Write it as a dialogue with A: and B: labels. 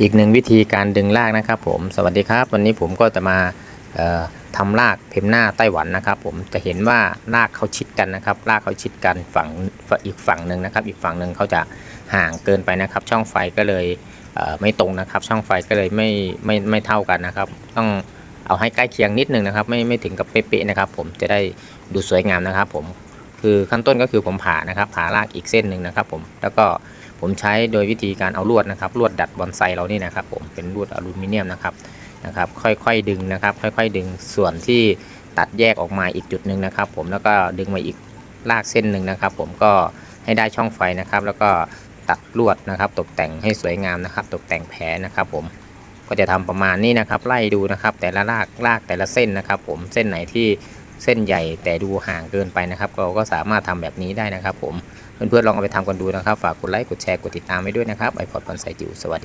A: อีกหนึ่งวิธีการดึงรากนะครับ ผมสวัสดีครับ วันนี้ผมก็จะมาเอ่อทำรากเพมหน้าไต้หวันนะครับ ผมจะเห็นว่ารากเขาชิดกันนะครับ รากเขาชิดกันฝั่งอีกฝั่งหนึ่งนะครับ อีกฝั่งหนึ่งเขาจะห่างเกินไปนะครับ ช่องไฟก็เลยเไม่ตรงนะครับ ช่องไฟก็เลยไม่ไม่ไม่เท่ากันนะครับ ต้องเอาให้ใกล้เคียงนิดนึงนะครับ ไม่ไม่ถึงกับเป๊ะๆนะครับ ผมจะได้ดูสวยงามนะครับ ผมคือขั้นต้นก็คือผมผ่านะครับผ่ารากอีกเส้นหนึ่งนะครับ ผมแล้วก็ ผมใช้โดยวิธีการเอาลวดนะครับลวดดัดบอนไซเรานี่นะครับ ผมเป็นลวดอลูมิเนียมนะครับนะครับ ค่อยๆดึงนะครับ ค่อย ๆ ดึงส่วนที่ตัดแยกออกมาอีกจุดหนึ่งนะครับ ผมแล้วก็ดึงมาอีกลากเส้นหนึ่งนะครับ ผมก็ให้ได้ช่องไฟนะครับ แล้วก็ตัดลวดนะครับ ตกแต่งให้สวยงามนะครับ ตกแต่งแผลนะครับ ผมก็จะทำประมาณนี้นะครับ ไล่ดูนะครับ แต่ละรากรากแต่ละเส้นนะครับ ผมเส้นไหนที่ เส้นใหญ่แต่ดูห่างเกินไปนะครับ เราก็สามารถทำแบบนี้ได้นะครับ ผมเพื่อนๆลองเอาไปทำกันดูนะครับ ฝากกดไลค์กดแชร์กดติดตามไว้ด้วยนะครับไอพอดคอนไซจิวสวัสดี